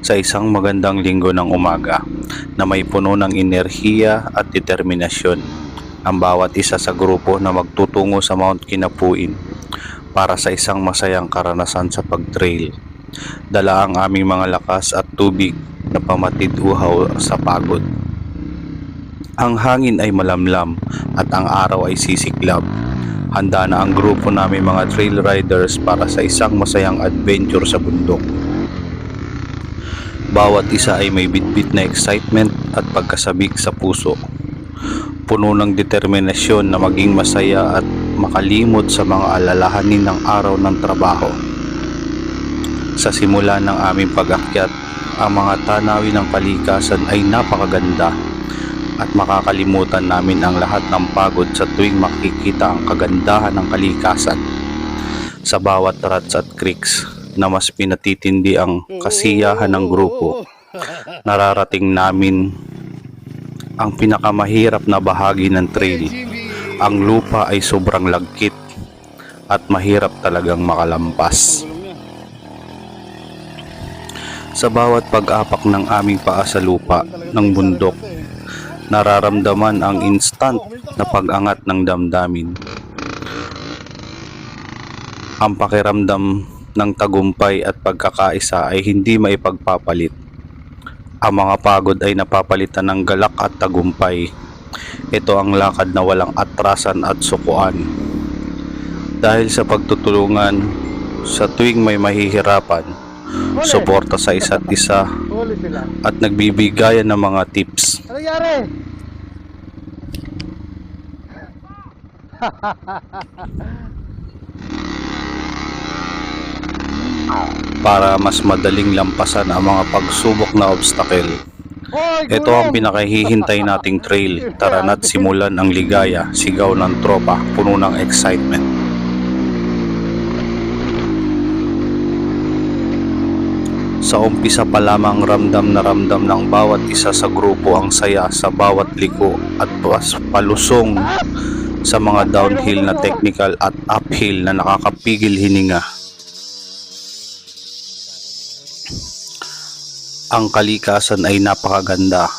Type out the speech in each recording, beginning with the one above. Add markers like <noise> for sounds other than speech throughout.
sa isang magandang linggo ng umaga na may puno ng enerhiya at determinasyon ang bawat isa sa grupo na magtutungo sa Mount Kinapuin para sa isang masayang karanasan sa pag-trail. Dala ang aming mga lakas at tubig na pamatid uhaw sa pagod. Ang hangin ay malamlam at ang araw ay sisiklab. Handa na ang grupo namin mga trail riders para sa isang masayang adventure sa bundok. Bawat isa ay may bitbit na excitement at pagkasabik sa puso. Puno ng determinasyon na maging masaya at makalimot sa mga alalahanin ng araw ng trabaho. Sa simula ng aming pag-akyat, ang mga tanawin ng kalikasan ay napakaganda at makakalimutan namin ang lahat ng pagod sa tuwing makikita ang kagandahan ng kalikasan. Sa bawat rats at creeks na mas pinatitindi ang kasiyahan ng grupo, nararating namin ang pinakamahirap na bahagi ng trail. Ang lupa ay sobrang lagkit at mahirap talagang makalampas. Sa bawat pag-apak ng aming paa sa lupa ng bundok, nararamdaman ang instant na pag-angat ng damdamin. Ang pakiramdam ng tagumpay at pagkakaisa ay hindi maipagpapalit. Ang mga pagod ay napapalitan ng galak at tagumpay. Ito ang lakad na walang atrasan at sukuan. Dahil sa pagtutulungan, sa tuwing may mahihirapan, suporta sa isa't isa at nagbibigayan ng mga tips Ano nangyari? <laughs> para mas madaling lampasan ang mga pagsubok na obstacle. Ito ang pinakahihintay nating trail. Tara na't simulan ang ligaya, sigaw ng tropa, puno ng excitement. Sa umpisa pa lamang ramdam na ramdam ng bawat isa sa grupo ang saya sa bawat liko at palusong sa mga downhill na technical at uphill na nakakapigil hininga. Ang kalikasan ay napakaganda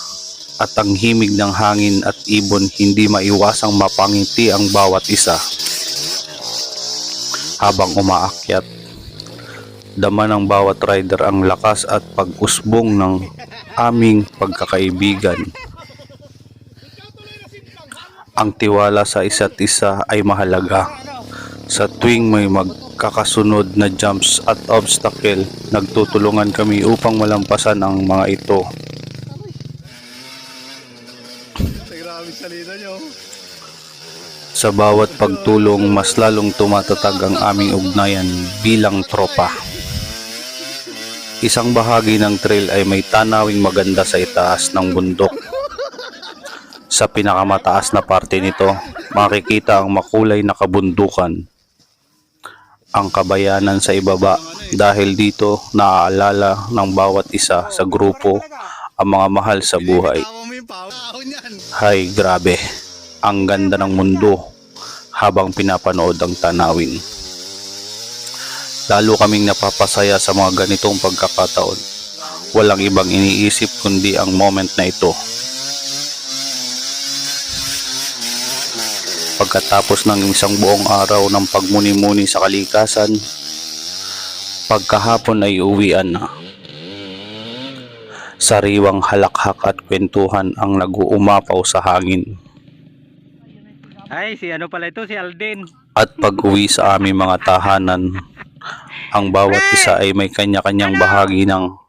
at ang himig ng hangin at ibon hindi maiwasang mapangiti ang bawat isa. Habang umaakyat, dama ng bawat rider ang lakas at pag-usbong ng aming pagkakaibigan. Ang tiwala sa isa't isa ay mahalaga. Sa tuwing may magkakasunod na jumps at obstacle, nagtutulungan kami upang malampasan ang mga ito. Sa bawat pagtulong, mas lalong tumatatag ang aming ugnayan bilang tropa. Isang bahagi ng trail ay may tanawing maganda sa itaas ng bundok. Sa pinakamataas na parte nito, makikita ang makulay na kabundukan. Ang kabayanan sa ibaba dahil dito naaalala ng bawat isa sa grupo ang mga mahal sa buhay. Hay, grabe. Ang ganda ng mundo habang pinapanood ang tanawin. Lalo kaming napapasaya sa mga ganitong pagkakataon. Walang ibang iniisip kundi ang moment na ito. Pagkatapos ng isang buong araw ng pagmuni-muni sa kalikasan, pagkahapon ay uwian na. Sariwang halakhak at kwentuhan ang nag-uumapaw sa hangin. Ay, si ano pala ito, si Alden. At pag-uwi sa aming mga tahanan, ang bawat isa ay may kanya-kanyang bahagi ng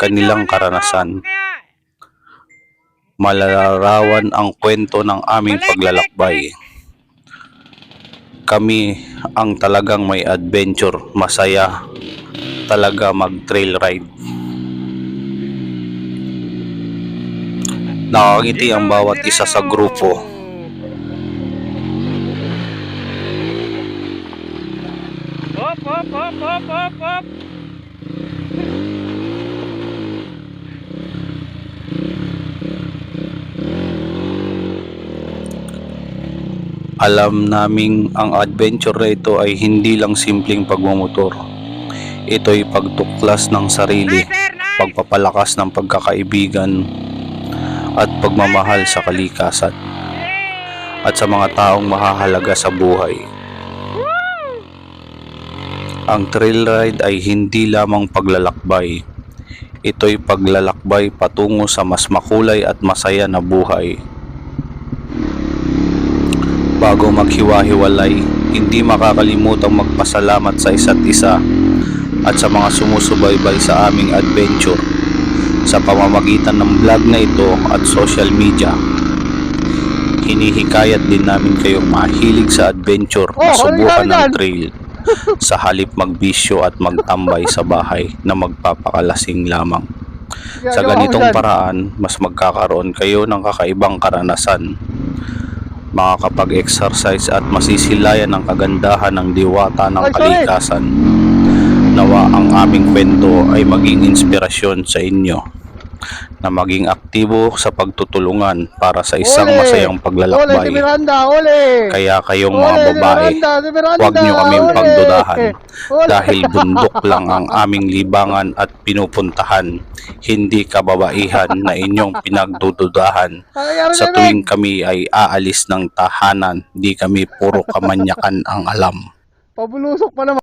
Kanilang karanasan. Malalarawan ang kwento ng aming paglalakbay. Kami ang talagang may adventure, masaya talaga mag-trail ride. Nakakangiti ang bawat isa sa grupo. Hop, hop, hop, hop, hop, hop. Alam naming ang adventure na ito ay hindi lang simpleng pagmamotor. Ito'y pagtuklas ng sarili pagpapalakas ng pagkakaibigan at pagmamahal sa kalikasan at sa mga taong mahahalaga sa buhay. Ang trail ride ay hindi lamang paglalakbay. Ito'y paglalakbay patungo sa mas makulay at masaya na buhay. Bago maghiwa-hiwalay, hindi makakalimutang magpasalamat sa isa't isa at sa mga sumusubaybay sa aming adventure sa pamamagitan ng vlog na ito at social media. Hinihikayat din namin kayong mahilig sa adventure na Oh, subukan ng trail sa halip magbisyo at magtambay sa bahay na magpapakalasing lamang. Sa ganitong paraan, mas magkakaroon kayo ng kakaibang karanasan. Makakapag-exercise at masisilayan ang kagandahan ng diwata ng kalikasan. Nawa ang aming kwento ay maging inspirasyon sa inyo na maging aktibo sa pagtutulungan para sa isang Ole! masayang Ole, si paglalakbay. Miranda, ole! Kaya kayong Ole, mga si babae, Miranda, si Miranda, huwag nyo kaming ole! pagdudahan <laughs> Ole! dahil bundok lang ang aming libangan at pinupuntahan, hindi kababaihan na inyong pinagdududahan. Sa tuwing kami ay aalis ng tahanan, di kami puro kamanyakan ang alam. Pabulusok pa naman.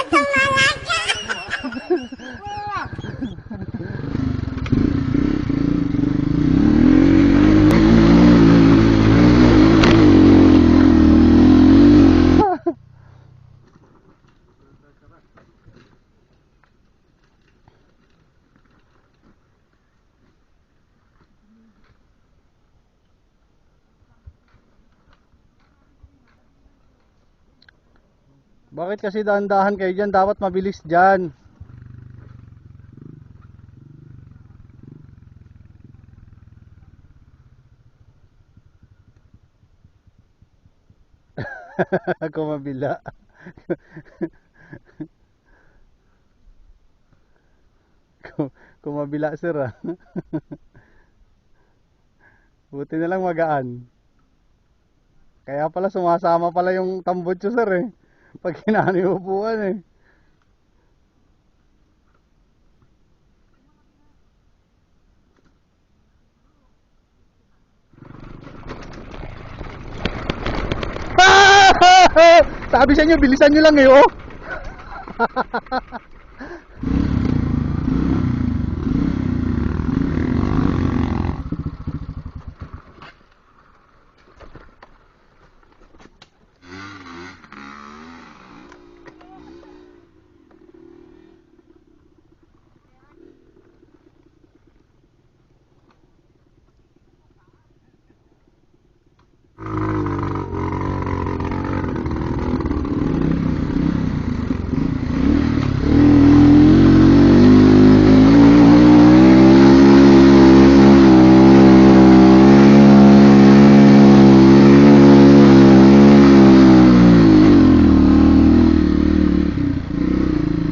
Bakit kasi dahan-dahan kayo dyan? Dapat mabilis dyan. <laughs> Kumabila. Kum- Kumabila sir ah. <laughs> Buti na lang magaan. Kaya pala sumasama pala yung tambutso sir eh. <laughs> Pag hinaan yung upuan eh. <laughs> Sabi sa inyo, bilisan nyo lang eh oh. <laughs>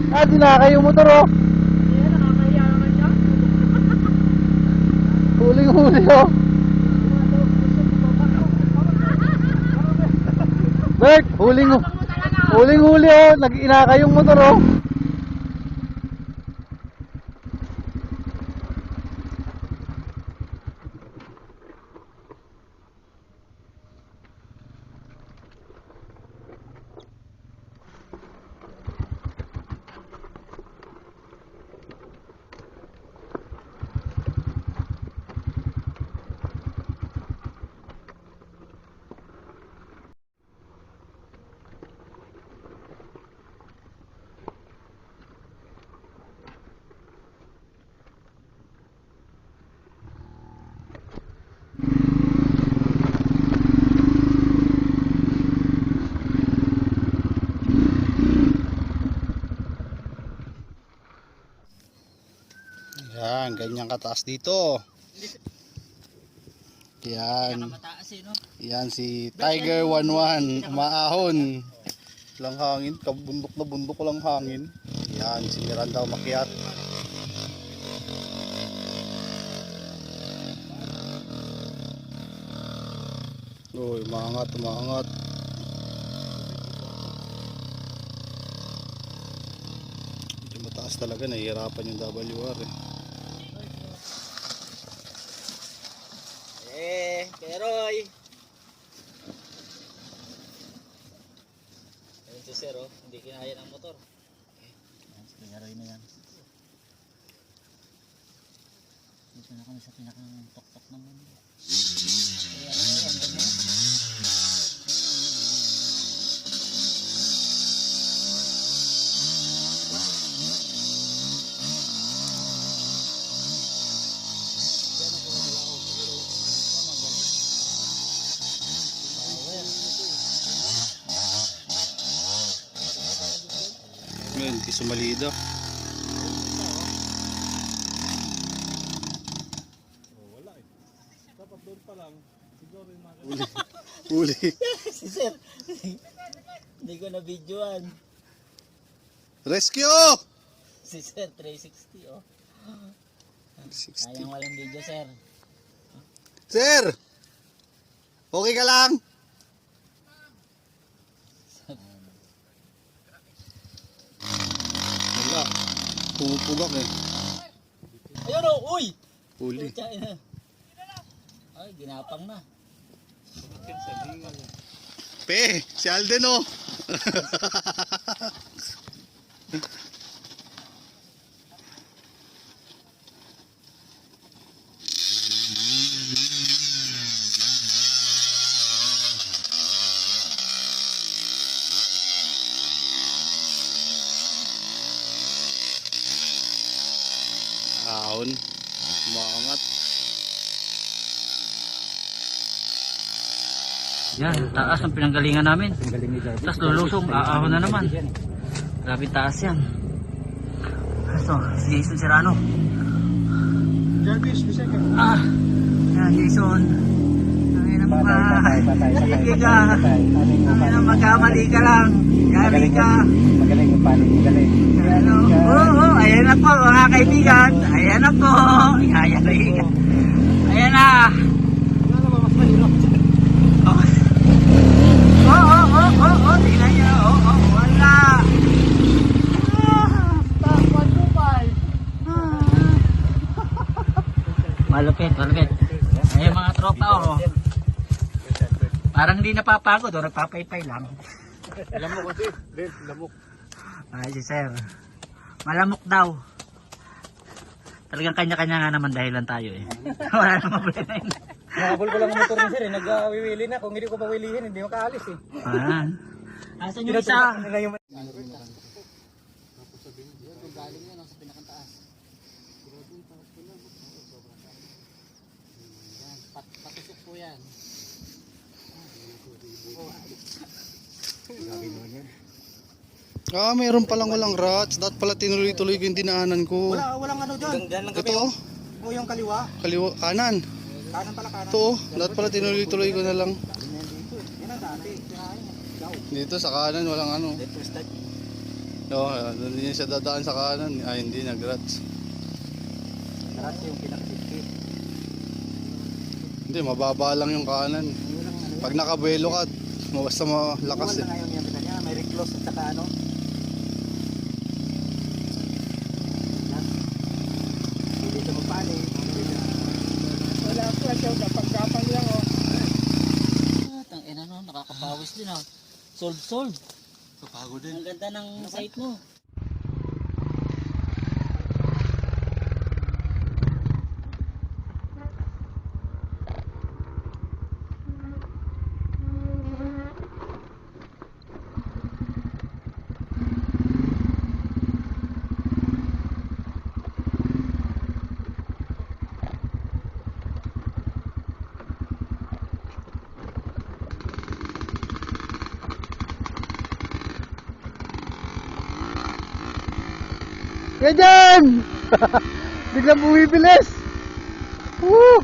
Ah, dinakay yung motor. Huling-huli oh. Bert, huling huling-huli oh. Nag-inakay yung motor oh. Yan, ganyan kataas dito. Yan. Yan si Tiger 11, umaahon. Lang hangin, kabundok na bundok ko lang hangin. Yan, si Miranda umakyat. Uy, umaangat, umaangat. Medyo mataas talaga, nahihirapan yung WR eh. Peroy. Ayun si Sir, oh. Hindi kinaya ng motor. Peroy na yan. Dito na kami sa pinakang tok-tok ng mundo. Ngayon, di sumalida. Uli. <laughs> Uli. si Sir. Hindi ko na videoan. Rescue! Si Sir, 360, oh. 60. Kayang walang video, Sir. Sir! Okay ka lang? Pumupugak eh. Ayun, oh. Uy! Uli. Ina. Ay, ginapang na. Pe, si Alden oh. <laughs> taas ang pinanggalingan namin. Tapos lulusong, aahon na naman. Grabe taas yan. Ito, si Jason Serrano. Ah, yan Jason. Ay na mga, sige ka. Na magkamali ka lang. Yari ka. Magaling yung panig, magaling. Ano? Oo, oh, ayan na po mga kaibigan. Ayan na po. Ayan na. Ayan na. Oh. Oo, oo, oo, oo, oo. Tingnan niyo. Oo, oo, wala. Malupit, malupit. Ayan mga tropa, oh. Parang hindi napapagod, oh. Nagpapaypay lang. Lamok kasi. Ben, lamok. Ay, si sir. Malamok daw. Talagang kanya-kanya nga naman dahilan tayo eh. <laughs> Wala namang problema yun. Nakabol ko lang ang motor ni sir eh. Nag-wiwili na. Kung hindi ko pa wilihin, hindi makaalis eh. Ah. Asan yung isa? Patusok po yan. Ah, mayroon palang walang rats. Dapat pala tinuloy-tuloy ko yung dinaanan ko. Wala, walang ano lang Ito, oh. O yung kaliwa. kaliwa, kanan. Kanan pala kanan. Ito, oh. dapat pala tinuloy-tuloy ko na lang. Dito sa kanan, walang ano. No, doon din siya dadaan sa kanan. Ay, hindi, nag-rats. Karate yung pinakasipit. Hindi, mababa lang yung kanan. Pag nakabuelo ka, basta malakas eh. Niya. May reclose at saka ano. Hindi ka magpali. Wala po siya. Napagkapang lang oh. Tang ina no, nakakapawis din ah. Sold, sold. Kapagod Ang ganda ng site mo. Ganyan! <laughs> Biglang bumibilis! Woo!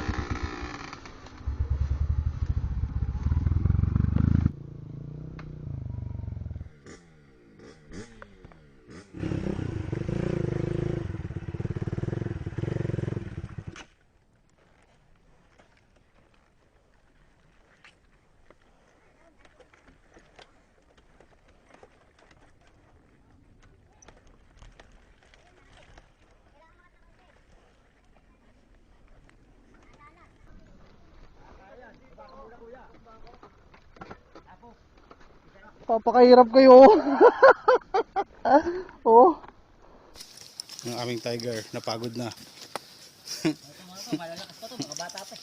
Papakahirap kayo. <laughs> oh. Ang aming tiger, napagod na. Malalakas pa to, mga bata pa.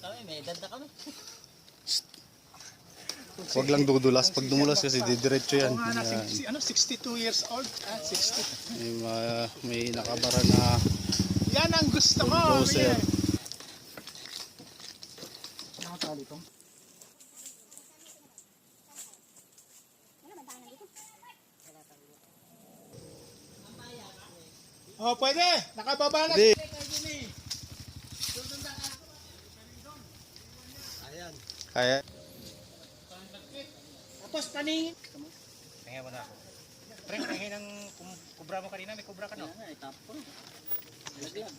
Kami, may edad na kami. Huwag lang dudulas. Pag dumulas kasi didiretso yan. Yan. ano, 62 years old? Ah, 60. May, ma- may nakabara na Yan ang gusto ko. bulldozer. Nakatali Oh, pwede. Nakababa na. Hindi. Kaya. Tapos paningin. Tingnan mo na ako. Pre, tingin ng kubra mo kanina. May kubra ka no? Ay, tap ko. Laglag.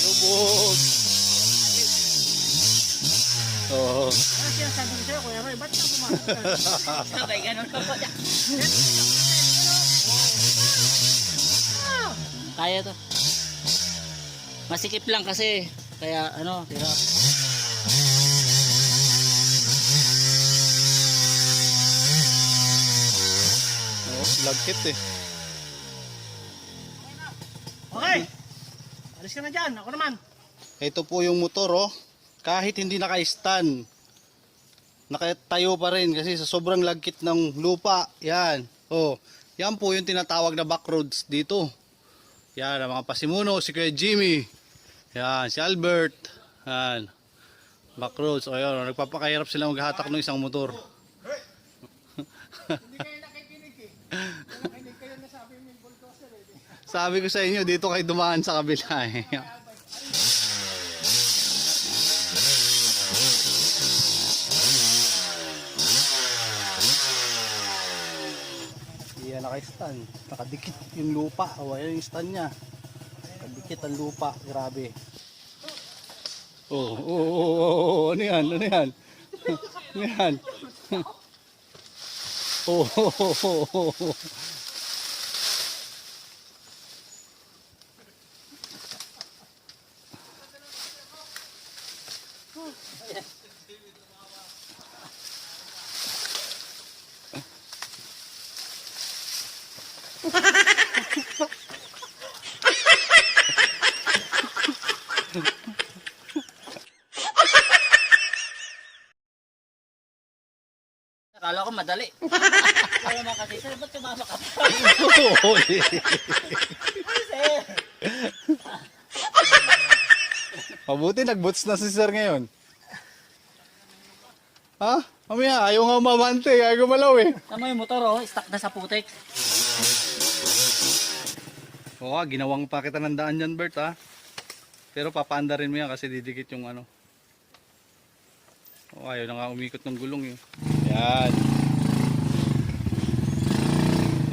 Lubog. Oo. Ano sinasabi ko sa'yo, Kuya Roy? Ba't ka kumakanta? <laughs> Sabay, ganun pa po. <laughs> Kaya to. Masikip lang kasi. Kaya ano, tira. Oh, lagkit eh. Okay. Alis ka na dyan. Ako naman. Ito po yung motor oh. Kahit hindi naka-stand. Nakatayo pa rin kasi sa sobrang lagkit ng lupa. Yan. Oh. Yan po yung tinatawag na backroads dito. Yan ang mga pasimuno si Kuya Jimmy. Yan, si Albert. Yan. Back roads. O yun, nagpapakahirap sila maghatak ng isang motor. Sabi ko sa inyo, dito kayo dumaan sa kabila eh. Naka-stand. Nakadikit yung lupa. O, ayan yung stand niya. Nakadikit ang lupa. Grabe. Oh, oh, oh, oh, oh, ano yan? Ano yan? <laughs> ano yan? <laughs> oh, oh, oh, oh, oh, Akala ko madali. <laughs> Kaya naman kasi, sir, ba't tumama ka? Huli. <laughs> Mabuti nag-boots na si sir ngayon. Ha? Mamaya, ayaw nga mamante, ayaw gumalaw eh. Tama yung motor, oh, stuck na sa putik. Oo, ah, ginawang pa kita ng daan yan, Bert, ha? Pero papaanda rin mo yan kasi didikit yung ano. Oo, ayaw na nga umikot ng gulong, eh. Yan.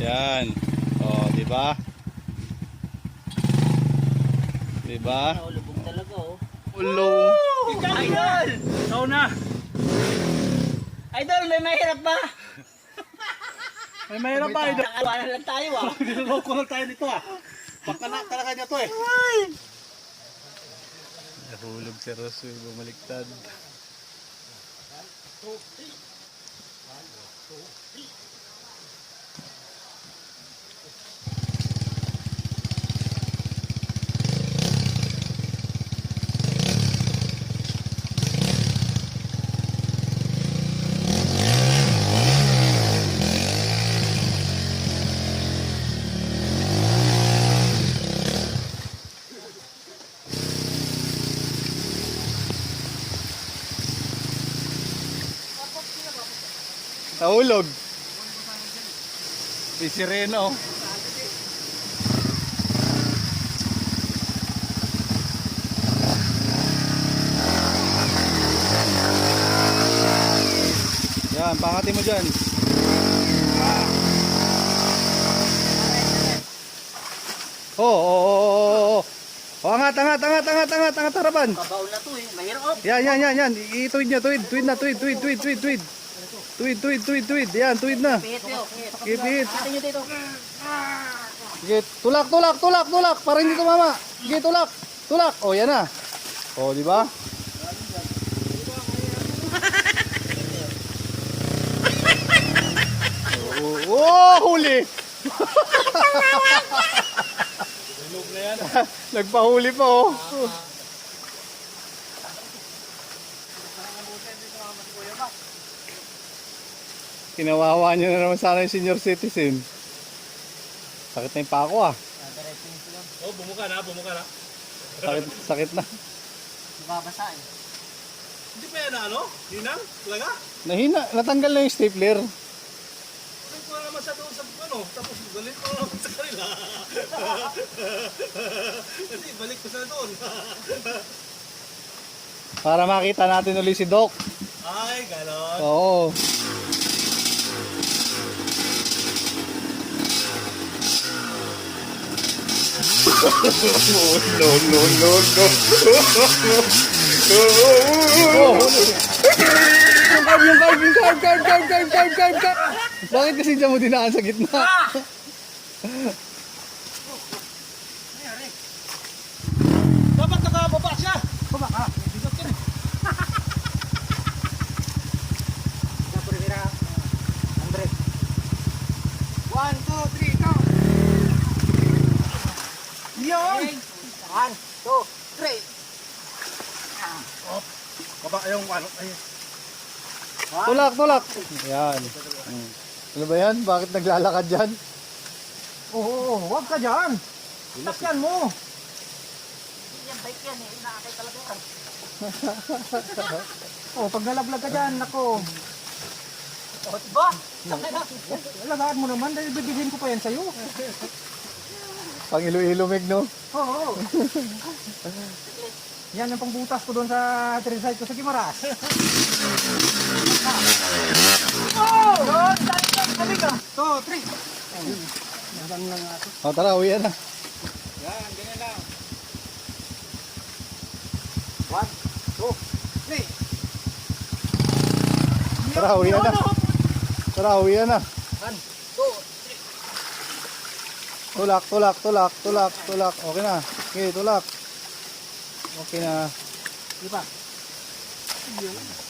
Yan. Oh, di ba? Di ba? Naulubog talaga, oh. Ulo. Idol! Ikaw na! Idol, may mahirap ba? May mahirap ba? Idol? Nakalawanan lang tayo, ah. <laughs> Niloloko lang tayo nito ah. Baka na talaga niya to eh. Nahulog si Rosoy, bumaliktad. Nahulog. May sireno. Yan, pangati mo dyan. Oo, oh, oo, oo, oo, oo. Oh, angat, angat, angat, angat, angat, angat, harapan. Kabaw na to, eh. Mahirap. Yan, yan, yan, yan. Ituwid niya, tuwid, tuwid na, tuwid, tuwid, tuwid, tuwid, tuwid. Tuwid, tuwid, tuwid, tuwid. Yan, tuwid na. Pihit nyo. Sige, tulak, tulak, tulak, tulak. Para hindi tumama. Sige, tulak, tulak. Oh, yan na. Oh, di ba? <laughs> oh, oh, huli. <laughs> Nagpahuli pa, oh. Kinawawa niyo na naman sana yung senior citizen. Sakit na yung pako ah. Oh, bumuka na, bumuka na. Sakit, sakit na. Mababasa, eh. Hindi pa yan na ano? Ninang? Talaga? Nahina, natanggal na yung stapler. Balik ko na naman sa doon sa ano, tapos galit ko na naman sa kanila. <laughs> Kasi balik ko sa doon. Para makita natin ulit si Doc. Ay, ganon. Oo. No, no, no, no. Oh, yung carb, yung carb, yung carb, carb, carb, carb, carb, carb. Bakit kasi dyan mo dinaan sa gitna? Dapat nakababa siya. Baba ka. One, two, three, go! Yun! One, two, three. Baba yung ano. Ay, Tulak, tulak. Yan. Hmm. Ano ba yan? Bakit naglalakad dyan? Oo, oh, wag ka dyan. Takyan mo. bike yan eh. Inaakay talaga yan. <laughs> oh, pag nalaglag ka dyan, nako. O, diba? Alagaan mo naman dahil bibigyan ko pa yan sa'yo. Pang ilo-ilo, Meg, no? Oo. Yan ang pangbutas ko doon sa treside ko sa Gimaras. Oh! Three. Tara, uwi na. Yan, ganyan lang. One, two, three. Tara, uwi na. Tara, uwi na. One, two, Tulak, tulak, tulak, tulak, tulak. Okay na. Okay, tulak. Okay na. di ba? Good.